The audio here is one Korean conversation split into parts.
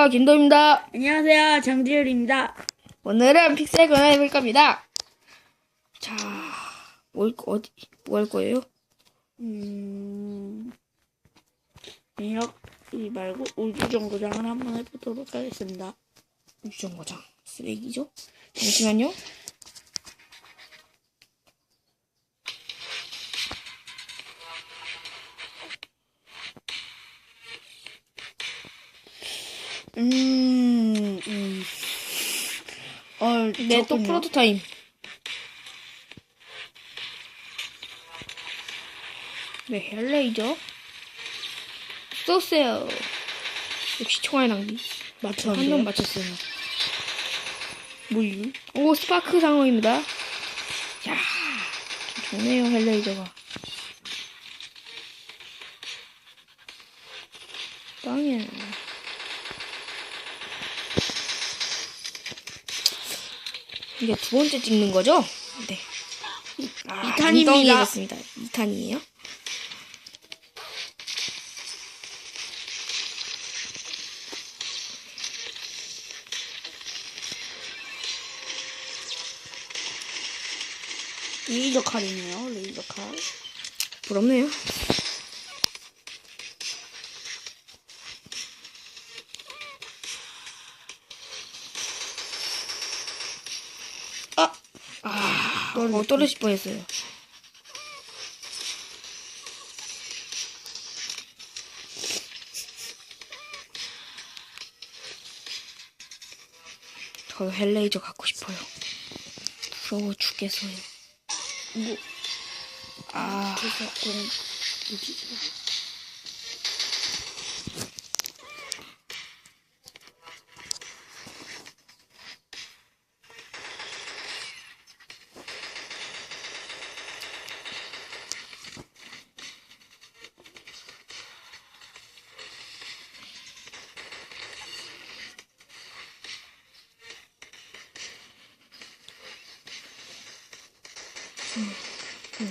안녕하세요. 김도입니다. 안녕하세요. 장지율입니다. 오늘은 픽셀건을 해볼 겁니다. 자, 뭘, 어디, 뭐 할 거예요? 음, 이렇게 말고 우주정거장을 한번 해보도록 하겠습니다. 유정거장. 쓰레기죠? 잠시만요. 음, 음. 어, 네, 또 저군요. 프로토 타임. 네, 헬레이저. 쏘세요. 역시 총알 낭비. 맞췄는데요? 한명 맞췄어요. 물류. 오, 스파크 상어입니다. 야 좋네요, 헬레이저가. 땅에. 이게 두 번째 찍는 거죠? 네. 아, 이탄입니다. 엉덩이해졌습니다. 2탄이에요. 레이저 칼이네요. 레이저 칼. 부럽네요. 아, 어, 떨어질 뻔했어요. 저도 헬레이저 갖고 싶어요. 부러워 죽겠어요. 뭐, 아, 그래서 그럼 뭐지?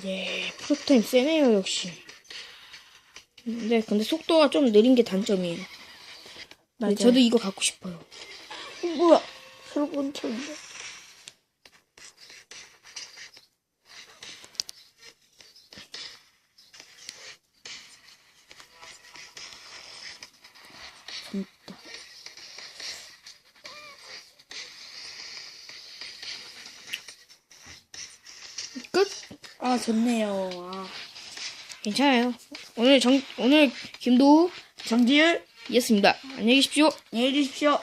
네, 프로타임 세네요, 역시. 네, 근데 속도가 좀 느린 게 단점이에요. 네, 맞아요. 저도 이거 갖고 싶어요. 어, 뭐야? 새로운 철인데. 재밌다. 끝? 아, 좋네요. 아. 괜찮아요. 오늘 정, 오늘 김도우 장지율, 이었습니다. 안녕히 계십시오. 안녕히 계십시오.